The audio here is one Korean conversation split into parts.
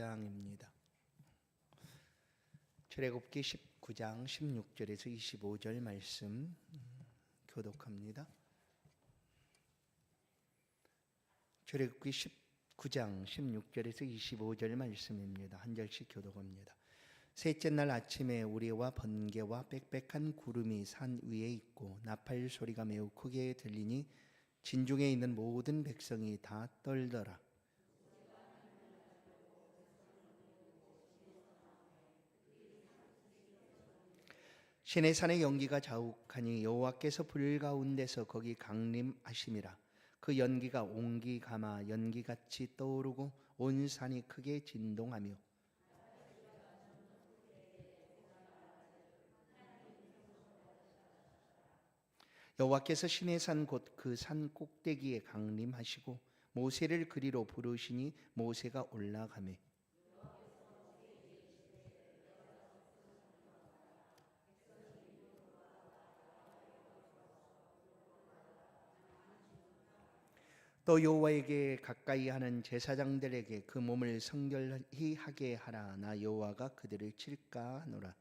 16장입니다. 출애굽기 19장 16절에서 25절 말씀 음, 교독합니다. 출애굽기 19장 16절에서 25절 말씀입니다. 한 절씩 교독합니다. 셋째 날 아침에 우리와 번개와 빽빽한 구름이 산 위에 있고 나팔 소리가 매우 크게 들리니 진중에 있는 모든 백성이 다 떨더라. 신의 산의 연기가 자욱하니 여호와께서 불 가운데서 거기 강림하심이라. 그 연기가 옹기 가마 연기같이 떠오르고 온 산이 크게 진동하며. 여호와께서 신의 산곧 그 산 꼭대기에 강림하시고 모세를 그리로 부르시니 모세가 올라가매 또 여호와에게 가까이 하는 제사장들에게 그 몸을 성결히 하게 하라. 나 여호와가 그들을 칠까 하노라.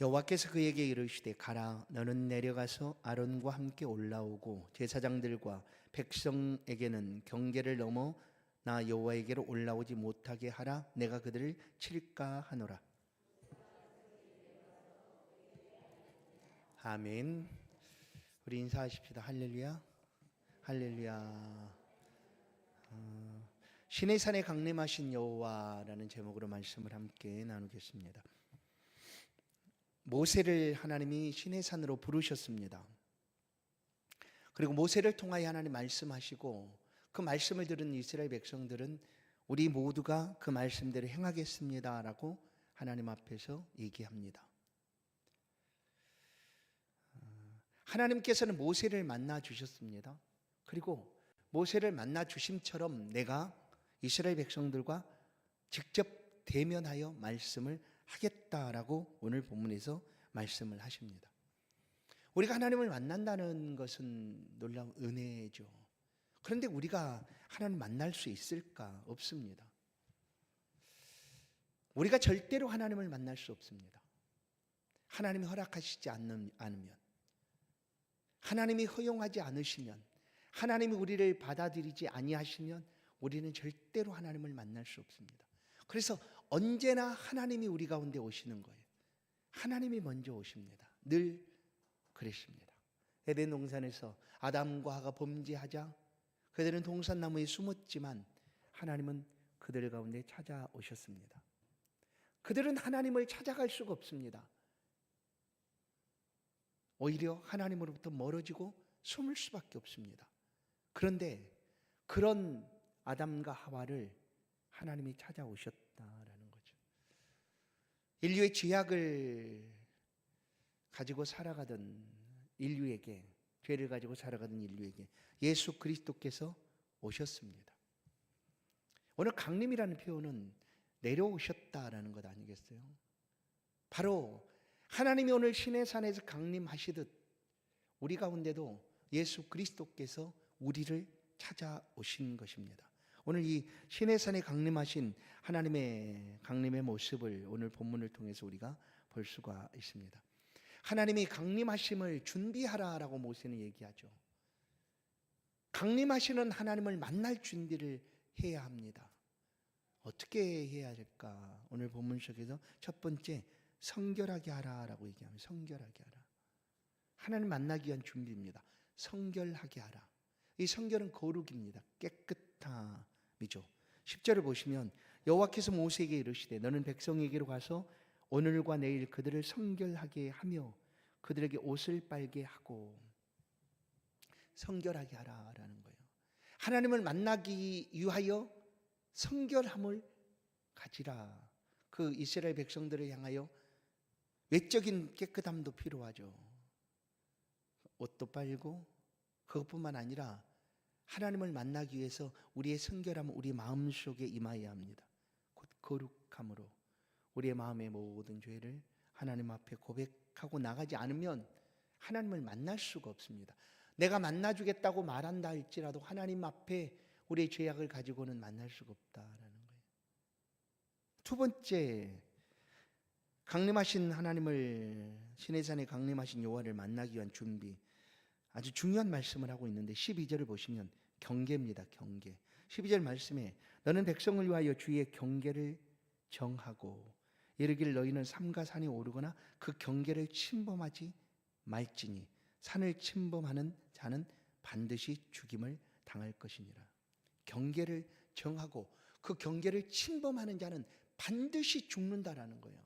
여호와께서 그에게 이르시되 가라 너는 내려가서 아론과 함께 올라오고 제사장들과 백성에게는 경계를 넘어 나 여호와에게로 올라오지 못하게 하라. 내가 그들을 칠까 하노라. 아멘. 우리 인사하십시다. 할렐루야. 할렐루야. 어, 신의 산에 강림하신 여호와라는 제목으로 말씀을 함께 나누겠습니다. 모세를 하나님이 신의 산으로 부르셨습니다. 그리고 모세를 통하여 하나님 말씀하시고 그 말씀을 들은 이스라엘 백성들은 우리 모두가 그 말씀대로 행하겠습니다라고 하나님 앞에서 얘기합니다. 하나님께서는 모세를 만나 주셨습니다. 그리고 모세를 만나 주심처럼 내가 이스라엘 백성들과 직접 대면하여 말씀을 하겠다라고 오늘 본문에서 말씀을 하십니다. 우리가 하나님을 만난다는 것은 놀라운 은혜죠. 그런데 우리가 하나님 만날 수 있을까? 없습니다. 우리가 절대로 하나님을 만날 수 없습니다. 하나님이 허락하시지 않으면, 하나님이 허용하지 않으시면, 하나님이 우리를 받아들이지 아니하시면 우리는 절대로 하나님을 만날 수 없습니다. 그래서 언제나 하나님이 우리 가운데 오시는 거예요. 하나님이 먼저 오십니다. 늘 그랬습니다. 에덴 동산에서 아담과 하가 범죄하자 그들은 동산나무에 숨었지만 하나님은 그들 가운데 찾아오셨습니다. 그들은 하나님을 찾아갈 수가 없습니다. 오히려 하나님으로부터 멀어지고 숨을 수밖에 없습니다. 그런데 그런 아담과 하와를 하나님이 찾아오셨다라는 거죠. 인류의 죄악을 가지고 살아가던 인류에게 죄를 가지고 살아가던 인류에게 예수 그리스도께서 오셨습니다. 오늘 강림이라는 표현은 내려오셨다라는 것 아니겠어요? 바로 하나님이 오늘 신의 산에서 강림하시듯 우리 가운데도 예수 그리스도께서 우리를 찾아오신 것입니다. 오늘 이 신의 산에 강림하신 하나님의 강림의 모습을 오늘 본문을 통해서 우리가 볼 수가 있습니다. 하나님이 강림하심을 준비하라라고 모세는 얘기하죠. 강림하시는 하나님을 만날 준비를 해야 합니다. 어떻게 해야 될까? 오늘 본문 속에서 첫 번째 성결하게 하라라고 얘기합니다. 성결하게 하라. 하나님 만나기 위한 준비입니다. 성결하게 하라. 이 성결은 거룩입니다. 깨끗함이죠. 10절을 보시면 여호와께서 모세에게 이르시되 너는 백성에게로 가서 오늘과 내일 그들을 성결하게 하며 그들에게 옷을 빨게 하고 성결하게 하라라는 거예요. 하나님을 만나기 위하여 성결함을 가지라. 그 이스라엘 백성들을 향하여 외적인 깨끗함도 필요하죠. 옷도 빨고 그것뿐만 아니라 하나님을 만나기 위해서 우리의 성결함은 우리 마음 속에 임하여야 합니다. 곧 거룩함으로 우리의 마음의 모든 죄를 하나님 앞에 고백하고 나가지 않으면 하나님을 만날 수가 없습니다. 내가 만나주겠다고 말한다 할지라도 하나님 앞에 우리의 죄악을 가지고는 만날 수가 없다라는 거예요. 두 번째, 강림하신 하나님을 신의 산에 강림하신 여호와를 만나기 위한 준비. 아주 중요한 말씀을 하고 있는데 12절을 보시면 경계입니다. 경계. 12절 말씀에 너는 백성을 위하여 주의 경계를 정하고 이르기를 너희는 삼가 산에 오르거나 그 경계를 침범하지 말지니 산을 침범하는 자는 반드시 죽임을 당할 것이니라. 경계를 정하고 그 경계를 침범하는 자는 반드시 죽는다라는 거예요.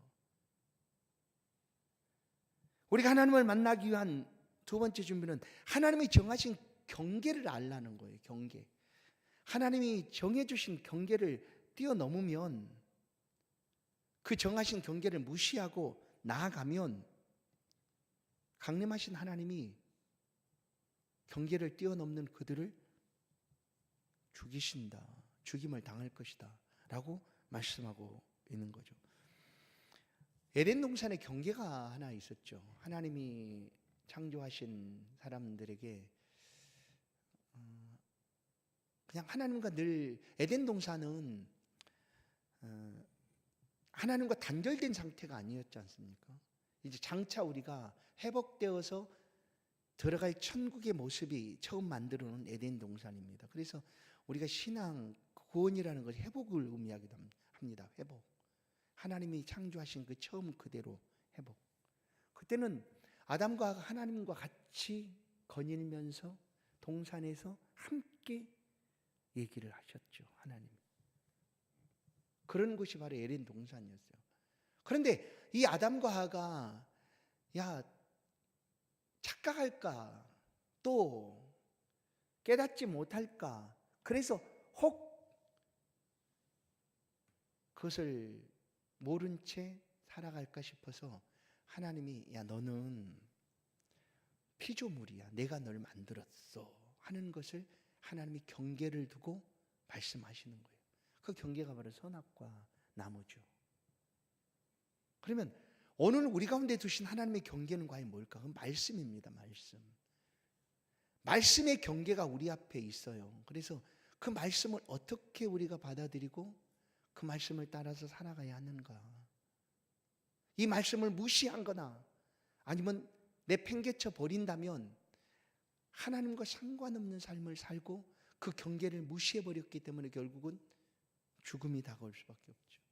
우리가 하나님을 만나기 위한 두 번째 준비는 하나님이 정하신 경계를 알라는 거예요. 경계. 하나님이 정해주신 경계를 뛰어넘으면 그 정하신 경계를 무시하고 나아가면 강림하신 하나님이 경계를 뛰어넘는 그들을 죽이신다. 죽임을 당할 것이다. 라고 말씀하고 있는 거죠. 에덴 동산에 경계가 하나 있었죠. 하나님이 창조하신 사람들에게 어, 그냥 하나님과 늘 에덴 동산은 어, 하나님과 단절된 상태가 아니었지 않습니까? 이제 장차 우리가 회복되어서 들어갈 천국의 모습이 처음 만들어 놓은 에덴 동산입니다. 그래서 우리가 신앙 구원이라는 걸 회복을 의미하기도 합니다. 회복. 하나님이 창조하신 그 처음 그대로 회복. 그때는 아담과 하나님과 같이 거닐면서 동산에서 함께 얘기를 하셨죠. 하나님. 그런 곳이 바로 에덴 동산이었어요. 그런데 이 아담과 하가 야 착각할까 또 깨닫지 못할까 그래서 혹 그것을 모른 채 살아갈까 싶어서 하나님이 야 너는 피조물이야 내가 널 만들었어 하는 것을 하나님이 경계를 두고 말씀하시는 거예요. 그 경계가 바로 선악과 나무죠. 그러면 오늘 우리 가운데 두신 하나님의 경계는 과연 뭘까? 그 말씀입니다. 말씀. 말씀의 경계가 우리 앞에 있어요. 그래서 그 말씀을 어떻게 우리가 받아들이고 그 말씀을 따라서 살아가야 하는가? 이 말씀을 무시한 거나 아니면 내 팽개쳐 버린다면 하나님과 상관없는 삶을 살고 그 경계를 무시해 버렸기 때문에 결국은 죽음이 다가올 수밖에 없죠.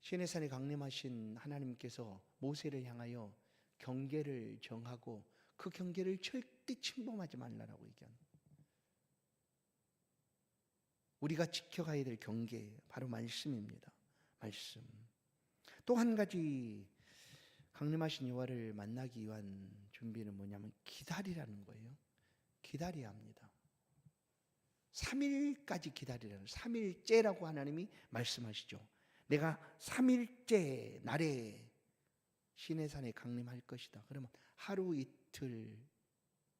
시내 산에 강림하신 하나님께서 모세를 향하여 경계를 정하고 그 경계를 절대 침범하지 말라라고 얘기합니다. 우리가 지켜가야 될 경계 바로 말씀입니다. 말씀. 또 한 가지 강림하신 여호와를 만나기 위한 준비는 뭐냐면 기다리라는 거예요. 기다려야 합니다. 3일까지 기다리라는 3일째라고 하나님이 말씀하시죠. 내가 3일째 날에 시내산에 강림할 것이다. 그러면 하루 이틀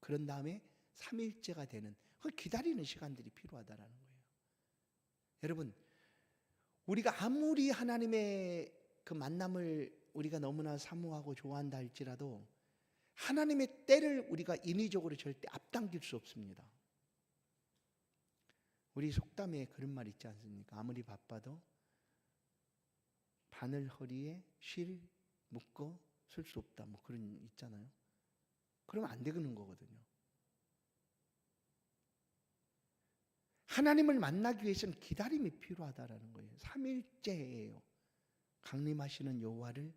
그런 다음에 3일째가 되는 그 기다리는 시간들이 필요하다라는 거예요. 여러분, 우리가 아무리 하나님의 그 만남을 우리가 너무나 사모하고 좋아한다 할지라도 하나님의 때를 우리가 인위적으로 절대 앞당길 수 없습니다. 우리 속담에 그런 말 있지 않습니까? 아무리 바빠도 바늘 허리에 실 묶어 쓸 수 없다. 뭐 그런 있잖아요. 그러면 안 되는 거거든요. 하나님을 만나기 위해서는 기다림이 필요하다라는 거예요. 3일째예요. 강림하시는 여호와를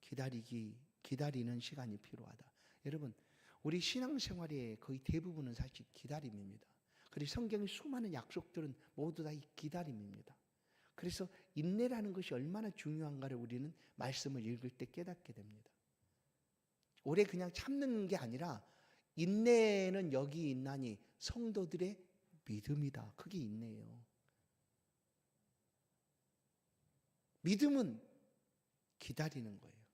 기다리기 기다리는 시간이 필요하다. 여러분, 우리 신앙생활의 거의 대부분은 사실 기다림입니다. 그리고 성경의 수많은 약속들은 모두 다 이 기다림입니다. 그래서 인내라는 것이 얼마나 중요한가를 우리는 말씀을 읽을 때 깨닫게 됩니다. 오래 그냥 참는 게 아니라 인내는 여기 있나니 성도들의 믿음이다. 그게 인내예요. 믿음은 기다리는 거예요.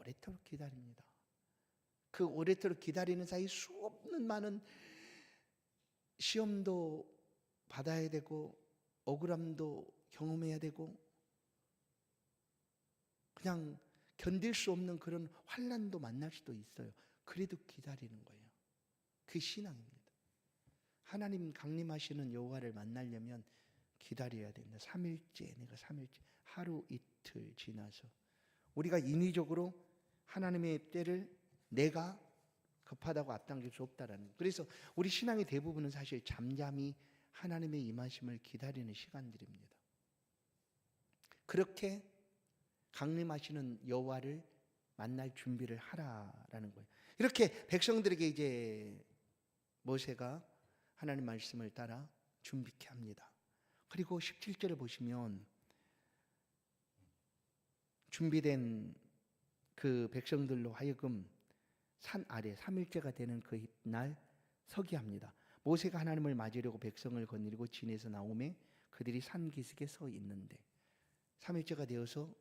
오래도록 기다립니다. 그 오래도록 기다리는 사이 수없는 많은 시험도 받아야 되고 억울함도 경험해야 되고 그냥 견딜 수 없는 그런 환란도 만날 수도 있어요. 그래도 기다리는 거예요. 그 신앙입니다. 하나님 강림하시는 여호와를 만나려면 기다려야 됩니다. 3일째 내가 3일째 하루 이틀 지나서 우리가 인위적으로 하나님의 때를 내가 급하다고 앞당길 수 없다라는. 그래서 우리 신앙의 대부분은 사실 잠잠히 하나님의 임하심을 기다리는 시간들입니다. 그렇게 강림하시는 여호와를 만날 준비를 하라라는 거예요. 이렇게 백성들에게 이제 모세가 하나님 말씀을 따라 준비케 합니다. 그리고 17절을 보시면 준비된 그 백성들로 하여금 산 아래 3일째가 되는 그 날 서게 합니다. 모세가 하나님을 맞으려고 백성을 거느리고 진에서 나오매 그들이 산 기슭에 서 있는데 3일째가 되어서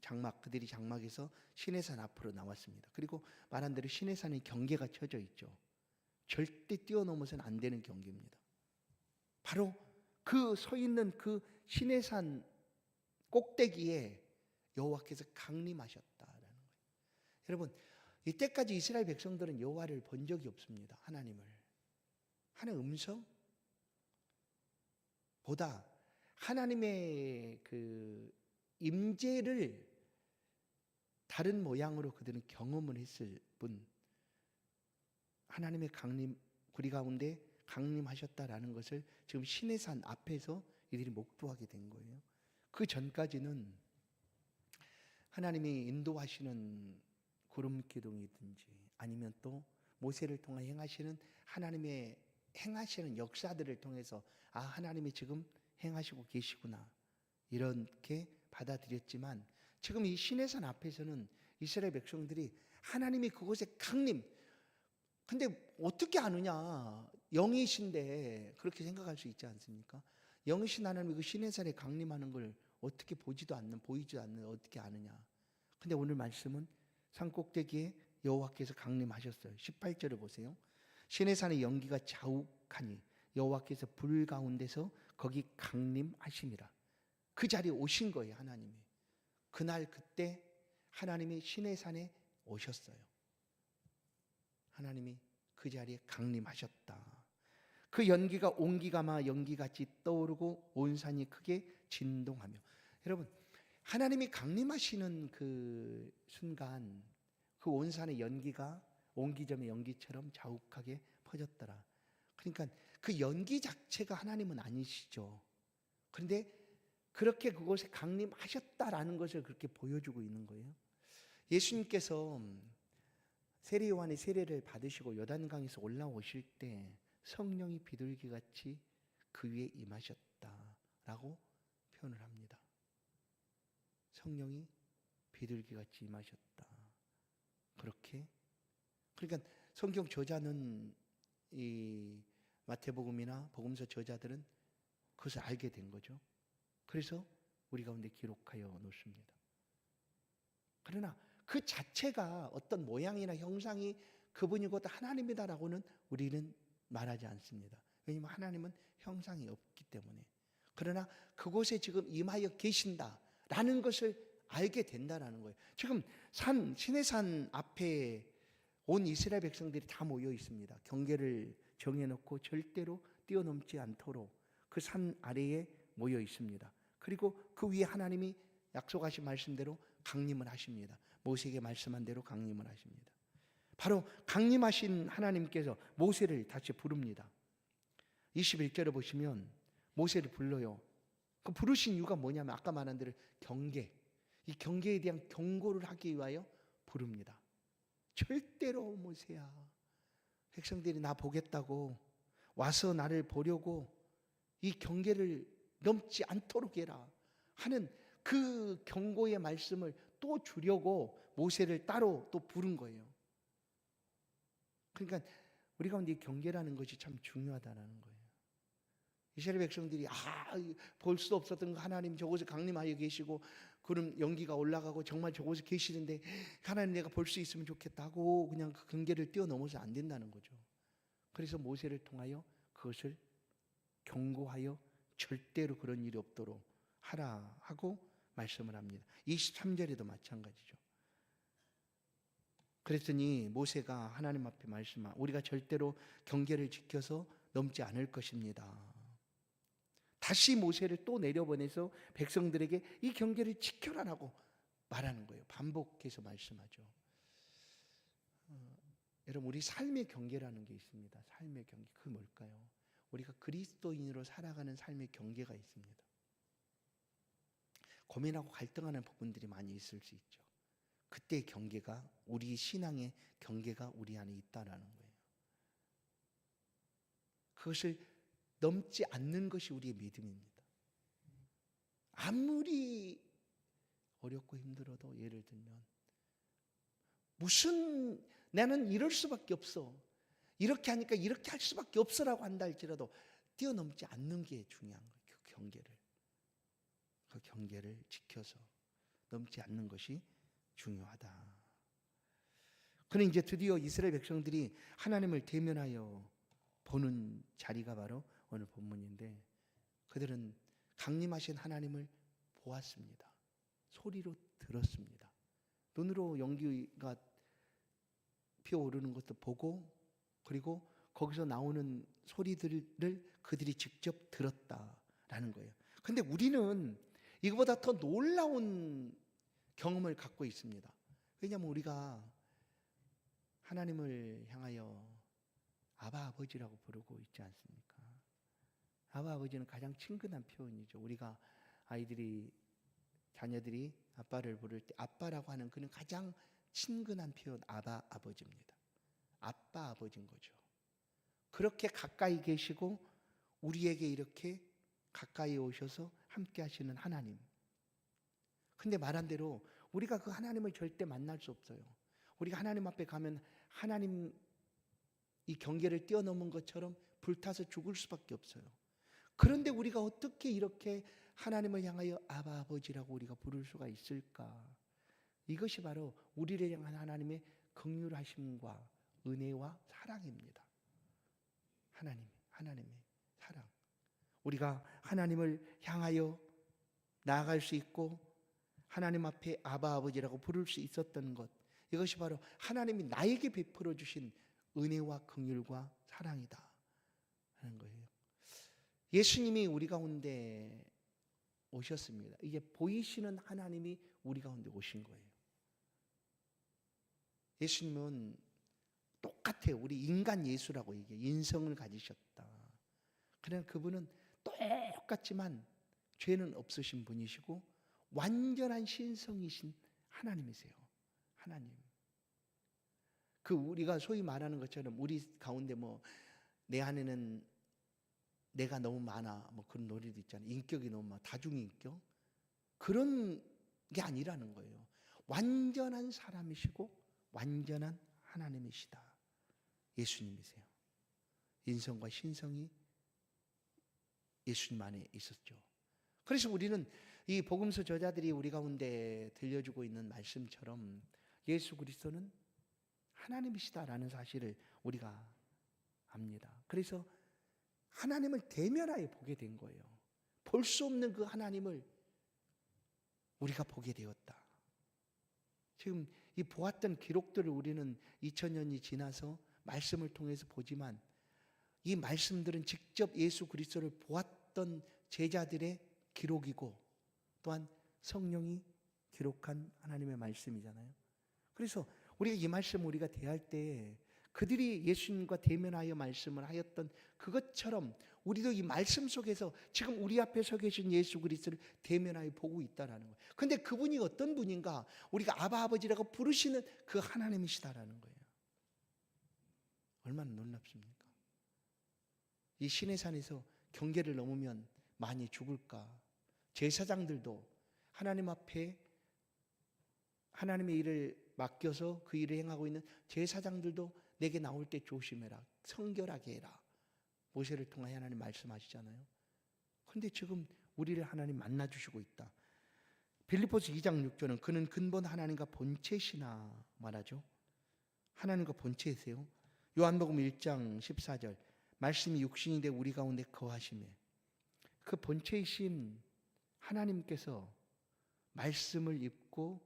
장막 그들이 장막에서 시내산 앞으로 나왔습니다. 그리고 말한 대로 시내산에 경계가 쳐져 있죠. 절대 뛰어넘어서는 안 되는 경계입니다. 바로 그 서 있는 그 시내산 꼭대기에 여호와께서 강림하셨다라는 거예요. 여러분 이때까지 이스라엘 백성들은 여호와를 본 적이 없습니다. 하나님을 하나님 음성 보다 하나님의 그 임재를 다른 모양으로 그들은 경험을 했을 뿐 하나님의 강림 구리 가운데 강림하셨다라는 것을 지금 시내산 앞에서 이들이 목도하게 된 거예요. 그 전까지는 하나님이 인도하시는 구름 기둥이든지 아니면 또 모세를 통해 행하시는 하나님의 행하시는 역사들을 통해서 아 하나님이 지금 행하시고 계시구나. 이렇게 받아들였지만 지금 이 시내산 앞에서는 이스라엘 백성들이 하나님이 그곳에 강림. 근데 어떻게 아느냐? 영이신데 그렇게 생각할 수 있지 않습니까? 영이신 하나님이 그 시내산에 강림하는 걸 어떻게 보지도 않는 보이지도 않는 어떻게 아느냐? 근데 오늘 말씀은 산 꼭대기에 여호와께서 강림하셨어요. 18절을 보세요. 시내산의 연기가 자욱하니 여호와께서 불 가운데서 거기 강림하심이라. 그 자리에 오신 거예요 하나님이. 그날 그때 하나님이 시내산에 오셨어요. 하나님이 그 자리에 강림하셨다. 그 연기가 온기가마 연기같이 떠오르고 온 산이 크게 진동하며. 여러분 하나님이 강림하시는 그 순간 그 온 산의 연기가 옹기점의 연기처럼 자욱하게 퍼졌더라. 그러니까 그 연기 자체가 하나님은 아니시죠. 그런데 그렇게 그곳에 강림하셨다라는 것을 그렇게 보여주고 있는 거예요. 예수님께서 세례 요한의 세례를 받으시고 요단강에서 올라오실 때 성령이 비둘기 같이 그 위에 임하셨다라고 표현을 합니다. 성령이 비둘기 같이 임하셨다. 그렇게 그러니까 성경 저자는 이 마태복음이나 복음서 저자들은 그것을 알게 된 거죠. 그래서 우리 가운데 기록하여 놓습니다. 그러나 그 자체가 어떤 모양이나 형상이 그분이 곧 하나님이다라고는 우리는 말하지 않습니다. 왜냐하면 하나님은 형상이 없기 때문에. 그러나 그곳에 지금 임하여 계신다 라는 것을 알게 된다라는 거예요. 지금 산 시내산 앞에 온 이스라엘 백성들이 다 모여 있습니다. 경계를 정해놓고 절대로 뛰어넘지 않도록 그 산 아래에 모여 있습니다. 그리고 그 위에 하나님이 약속하신 말씀대로 강림을 하십니다. 모세에게 말씀한 대로 강림을 하십니다. 바로 강림하신 하나님께서 모세를 다시 부릅니다. 21절을 보시면 모세를 불러요. 그 부르신 이유가 뭐냐면 아까 말한 대로 경계. 이 경계에 대한 경고를 하기 위하여 부릅니다. 절대로 모세야. 백성들이 나 보겠다고 와서 나를 보려고 이 경계를 넘지 않도록 해라 하는 그 경고의 말씀을 또 주려고 모세를 따로 또 부른 거예요. 그러니까 우리 가운데 경계라는 것이 참 중요하다는 거예요. 이스라엘 백성들이 아 볼 수 없었던 하나님 저곳에 강림하여 계시고 그럼 연기가 올라가고 정말 저곳에 계시는데 하나님 내가 볼 수 있으면 좋겠다고 그냥 그 경계를 뛰어넘어서 안 된다는 거죠. 그래서 모세를 통하여 그것을 경고하여 절대로 그런 일이 없도록 하라 하고 말씀을 합니다. 23절에도 마찬가지죠. 그랬더니 모세가 하나님 앞에 말씀하 우리가 절대로 경계를 지켜서 넘지 않을 것입니다. 다시 모세를 또 내려보내서 백성들에게 이 경계를 지켜라라고 말하는 거예요. 반복해서 말씀하죠. 어, 여러분 우리 삶의 경계라는 게 있습니다. 삶의 경계 그 뭘까요? 우리가 그리스도인으로 살아가는 삶의 경계가 있습니다. 고민하고 갈등하는 부분들이 많이 있을 수 있죠. 그때의 경계가 우리 신앙의 경계가 우리 안에 있다라는 거예요. 그것을 넘지 않는 것이 우리의 믿음입니다. 아무리 어렵고 힘들어도 예를 들면 무슨 나는 이럴 수밖에 없어. 이렇게 하니까 이렇게 할 수밖에 없어라고 한다 할지라도 뛰어넘지 않는 게 중요한 거예요. 그 경계를. 그 경계를 지켜서 넘지 않는 것이 중요하다. 그는 이제 드디어 이스라엘 백성들이 하나님을 대면하여 보는 자리가 바로 오늘 본문인데 그들은 강림하신 하나님을 보았습니다. 소리로 들었습니다. 눈으로 연기가 피어오르는 것도 보고 그리고 거기서 나오는 소리들을 그들이 직접 들었다라는 거예요. 근데 우리는 이거보다 더 놀라운 경험을 갖고 있습니다. 왜냐하면 우리가 하나님을 향하여 아바 아버지라고 부르고 있지 않습니까? 아바 아버지는 가장 친근한 표현이죠. 우리가 아이들이 자녀들이 아빠를 부를 때 아빠라고 하는 그는 가장 친근한 표현 아바 아버지입니다. 아빠 아버지인 거죠. 그렇게 가까이 계시고 우리에게 이렇게 가까이 오셔서 함께 하시는 하나님. 근데 말한 대로 우리가 그 하나님을 절대 만날 수 없어요. 우리가 하나님 앞에 가면 하나님 이 경계를 뛰어넘은 것처럼 불타서 죽을 수밖에 없어요. 그런데 우리가 어떻게 이렇게 하나님을 향하여 아바 아버지라고 우리가 부를 수가 있을까? 이것이 바로 우리를 향한 하나님의 긍휼하심과 은혜와 사랑입니다. 하나님, 하나님의 사랑. 우리가 하나님을 향하여 나아갈 수 있고 하나님 앞에 아바 아버지라고 부를 수 있었던 것. 이것이 바로 하나님이 나에게 베풀어 주신 은혜와 긍휼과 사랑이다 하는 거예요. 예수님이 우리 가운데 오셨습니다. 이게 보이시는 하나님이 우리 가운데 오신 거예요. 예수님은 똑같아요. 우리 인간 예수라고 얘기해. 인성을 가지셨다. 그러나 그분은 똑같지만 죄는 없으신 분이시고 완전한 신성이신 하나님이세요. 하나님. 그 우리가 소위 말하는 것처럼 우리 가운데 뭐 내 안에는 내가 너무 많아 뭐 그런 노래도 있잖아요. 인격이 너무 많아 다중인격 그런 게 아니라는 거예요. 완전한 사람이시고 완전한 하나님이시다. 예수님이세요. 인성과 신성이 예수님 안에 있었죠. 그래서 우리는 이 복음서 저자들이 우리 가운데 들려주고 있는 말씀처럼 예수 그리스도는 하나님이시다라는 사실을 우리가 압니다. 그래서 하나님을 대면하여 보게 된 거예요. 볼 수 없는 그 하나님을 우리가 보게 되었다. 지금 이 보았던 기록들을 우리는 2000년이 지나서 말씀을 통해서 보지만 이 말씀들은 직접 예수 그리스도를 보았던 제자들의 기록이고 또한 성령이 기록한 하나님의 말씀이잖아요. 그래서 우리가 이 말씀 우리가 대할 때 그들이 예수님과 대면하여 말씀을 하였던 그것처럼 우리도 이 말씀 속에서 지금 우리 앞에 서 계신 예수 그리스도를 대면하여 보고 있다라는 거예요. 근데 그분이 어떤 분인가? 우리가 아바 아버지라고 부르시는 그 하나님이시다라는 거예요. 얼마나 놀랍습니까? 이 신의 산에서 경계를 넘으면 많이 죽을까? 제사장들도 하나님 앞에 하나님의 일을 맡겨서 그 일을 행하고 있는 제사장들도 내게 나올 때 조심해라. 성결하게 해라. 모세를 통하여 하나님 말씀하시잖아요. 그런데 지금 우리를 하나님 만나 주시고 있다. 빌립보스 2장 6절은 그는 근본 하나님과 본체시나 말하죠. 하나님과 본체이세요. 요한복음 1장 14절 말씀이 육신이 돼 우리 가운데 거하심에 그 본체이신 하나님께서 말씀을 입고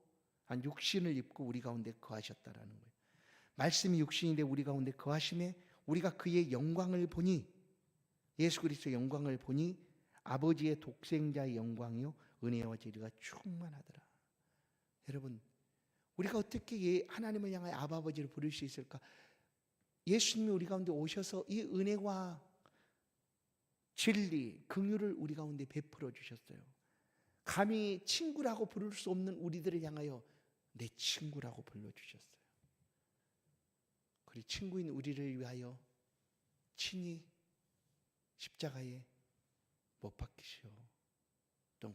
한 육신을 입고 우리 가운데 거하셨다라는 거예요. 말씀이 육신인데 우리 가운데 거하심에 우리가 그의 영광을 보니 예수 그리스도의 영광을 보니 아버지의 독생자의 영광이요 은혜와 진리가 충만하더라. 여러분 우리가 어떻게 예- 하나님을 향하여 아버지를 부를 수 있을까? 예수님이 우리 가운데 오셔서 이 은혜와 진리, 긍휼을 우리 가운데 베풀어 주셨어요. 감히 친구라고 부를 수 없는 우리들을 향하여 내 친구라고 불러 주셨어요. 그리고 친구인 우리를 위하여 친히 십자가에 못 박히셨던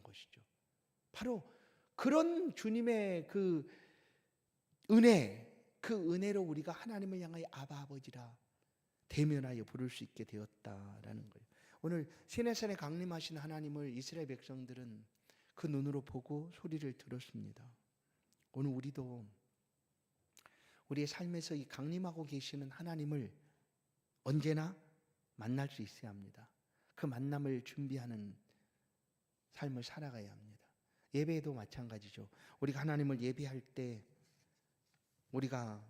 것이죠. 바로 그런 주님의 그 은혜, 그 은혜로 우리가 하나님을 향하여 아바 아버지라 대면하여 부를 수 있게 되었다라는 거예요. 오늘 시내산에 강림하신 하나님을 이스라엘 백성들은 그 눈으로 보고 소리를 들었습니다. 오늘 우리도 우리의 삶에서 이 강림하고 계시는 하나님을 언제나 만날 수 있어야 합니다. 그 만남을 준비하는 삶을 살아가야 합니다. 예배에도 마찬가지죠. 우리가 하나님을 예배할 때 우리가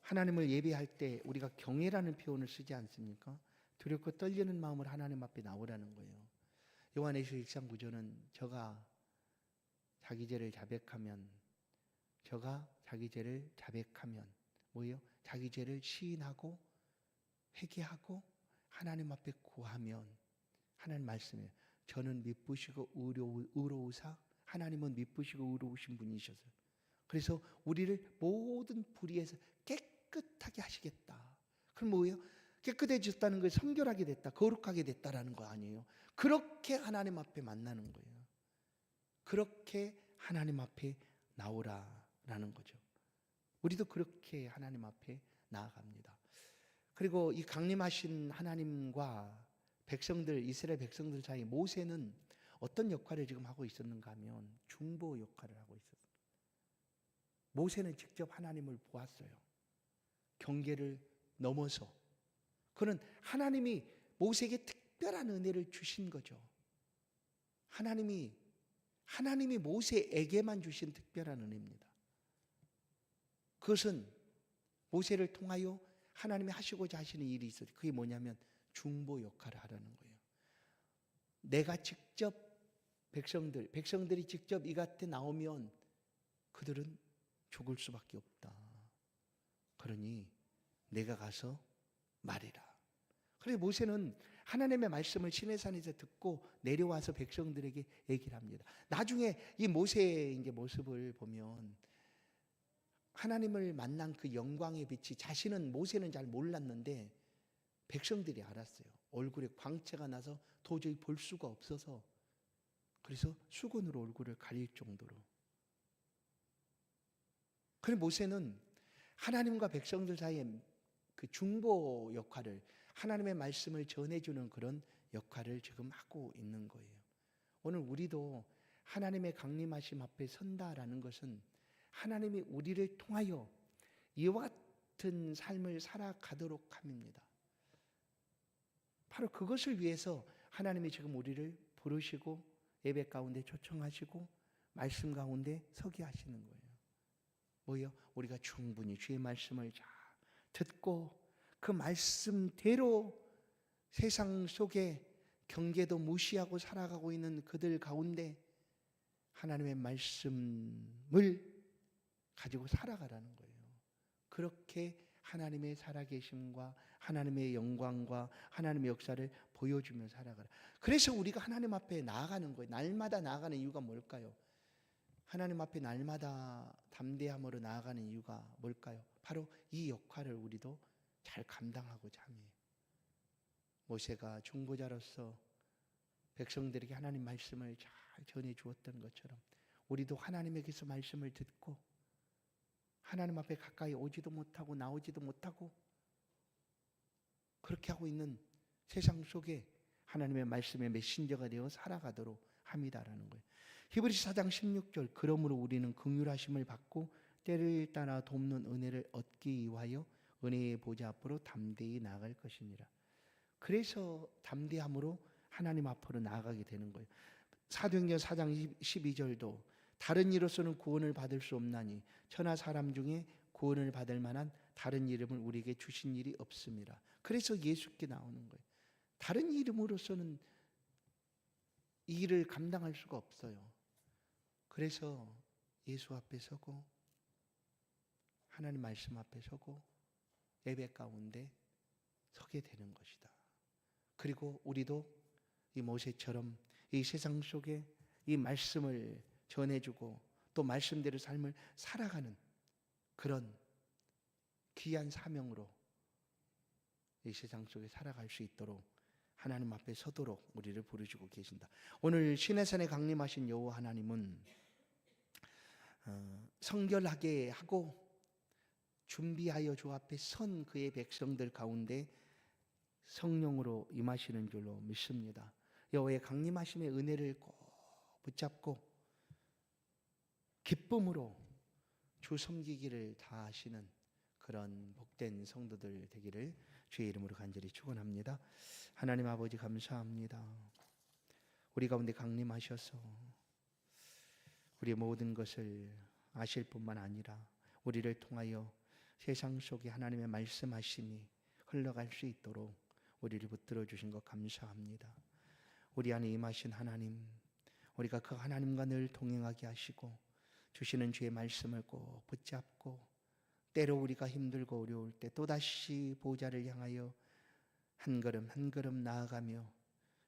하나님을 예배할 때 우리가 경외라는 표현을 쓰지 않습니까? 두렵고 떨리는 마음을 하나님 앞에 나오라는 거예요. 요한에서 1장 9절은 저가 자기 죄를 자백하면 저가 자기 죄를 자백하면 뭐예요? 자기 죄를 시인하고 회개하고 하나님 앞에 구하면 하나님 말씀이에요. 저는 미쁘시고 의로, 의로우 사 하나님은 미쁘시고 의로우신 분이셔서 그래서 우리를 모든 불의에서 깨끗하게 하시겠다. 그럼 뭐예요? 깨끗해졌다는 걸 성결하게 됐다, 거룩하게 됐다라는 거 아니에요. 그렇게 하나님 앞에 만나는 거예요. 그렇게 하나님 앞에 나오라 라는 거죠. 우리도 그렇게 하나님 앞에 나아갑니다. 그리고 이 강림하신 하나님과 백성들 이스라엘 백성들 사이 모세는 어떤 역할을 지금 하고 있었는가 하면 중보 역할을 하고 있었어요. 모세는 직접 하나님을 보았어요. 경계를 넘어서 그는 하나님이 모세에게 특별한 은혜를 주신 거죠. 하나님이 하나님이 모세에게만 주신 특별한 은혜입니다. 그것은 모세를 통하여 하나님이 하시고자 하시는 일이 있어요. 그게 뭐냐면 중보 역할을 하라는 거예요. 내가 직접 백성들, 백성들이 직접 이 곁에 나오면 그들은 죽을 수밖에 없다. 그러니 내가 가서 말이라. 그래서 모세는 하나님의 말씀을 시내산에서 듣고 내려와서 백성들에게 얘기를 합니다. 나중에 이 모세의 이제 모습을 보면 하나님을 만난 그 영광의 빛이 자신은 모세는 잘 몰랐는데 백성들이 알았어요. 얼굴에 광채가 나서 도저히 볼 수가 없어서 그래서 수건으로 얼굴을 가릴 정도로. 그래 모세는 하나님과 백성들 사이에 그 중보 역할을 하나님의 말씀을 전해주는 그런 역할을 지금 하고 있는 거예요. 오늘 우리도 하나님의 강림하심 앞에 선다라는 것은 하나님이 우리를 통하여 이와 같은 삶을 살아가도록 함입니다. 바로 그것을 위해서 하나님이 지금 우리를 부르시고 예배 가운데 초청하시고 말씀 가운데 서게 하시는 거예요. 뭐요? 우리가 충분히 주의 말씀을 잘 듣고 그 말씀대로 세상 속에 경계도 무시하고 살아가고 있는 그들 가운데 하나님의 말씀을 가지고 살아가라는 거예요. 그렇게 하나님의 살아계심과 하나님의 영광과 하나님의 역사를 보여주며 살아가라. 그래서 우리가 하나님 앞에 나아가는 거예요. 날마다 나아가는 이유가 뭘까요? 하나님 앞에 날마다 담대함으로 나아가는 이유가 뭘까요? 바로 이 역할을 우리도 잘 감당하고자 함이에요. 모세가 중보자로서 백성들에게 하나님 말씀을 잘 전해 주었던 것처럼 우리도 하나님에게서 말씀을 듣고 하나님 앞에 가까이 오지도 못하고 나오지도 못하고 그렇게 하고 있는 세상 속에 하나님의 말씀의 메신저가 되어 살아가도록 합니다라는 거예요. 히브리서 4장 16절 그러므로 우리는 긍휼하심을 받고 때를 따라 돕는 은혜를 얻기 위하여 은혜의 보좌 앞으로 담대히 나아갈 것이니라. 그래서 담대함으로 하나님 앞으로 나아가게 되는 거예요. 사도행전 4장 12절도 다른 이로서는 구원을 받을 수 없나니 천하 사람 중에 구원을 받을 만한 다른 이름을 우리에게 주신 일이 없습니다. 그래서 예수께 나오는 거예요. 다른 이름으로서는 이 일을 감당할 수가 없어요. 그래서 예수 앞에 서고 하나님 말씀 앞에 서고 예배 가운데 서게 되는 것이다. 그리고 우리도 이 모세처럼 이 세상 속에 이 말씀을 전해주고 또 말씀대로 삶을 살아가는 그런 귀한 사명으로 이 세상 속에 살아갈 수 있도록 하나님 앞에 서도록 우리를 부르시고 계신다. 오늘 시내산에 강림하신 여호와 하나님은 어, 성결하게 하고 준비하여 주 앞에 선 그의 백성들 가운데 성령으로 임하시는 줄로 믿습니다. 여호와의 강림하심의 은혜를 꼭 붙잡고 기쁨으로 주 섬기기를 다 하시는 그런 복된 성도들 되기를 주의 이름으로 간절히 축원합니다. 하나님 아버지 감사합니다. 우리 가운데 강림하셔서 우리 모든 것을 아실 뿐만 아니라 우리를 통하여 세상 속에 하나님의 말씀하심이 흘러갈 수 있도록 우리를 붙들어 주신 것 감사합니다. 우리 안에 임하신 하나님, 우리가 그 하나님과 늘 동행하게 하시고 주시는 주의 말씀을 꼭 붙잡고 때로 우리가 힘들고 어려울 때 또다시 보좌를 향하여 한 걸음 한 걸음 나아가며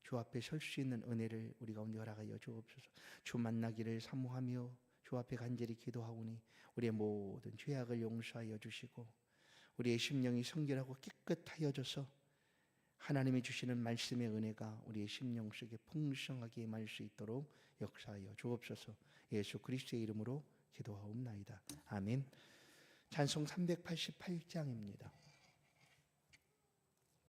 주 앞에 설 수 있는 은혜를 우리 가운데 허락하여 주옵소서. 주 만나기를 사모하며 주 앞에 간절히 기도하오니 우리의 모든 죄악을 용서하여 주시고 우리의 심령이 성결하고 깨끗하여져서 하나님이 주시는 말씀의 은혜가 우리의 심령 속에 풍성하게 임할 수 있도록 역사하여 주옵소서. 예수 그리스도의 이름으로 기도하옵나이다. 아멘. 찬송 388장입니다.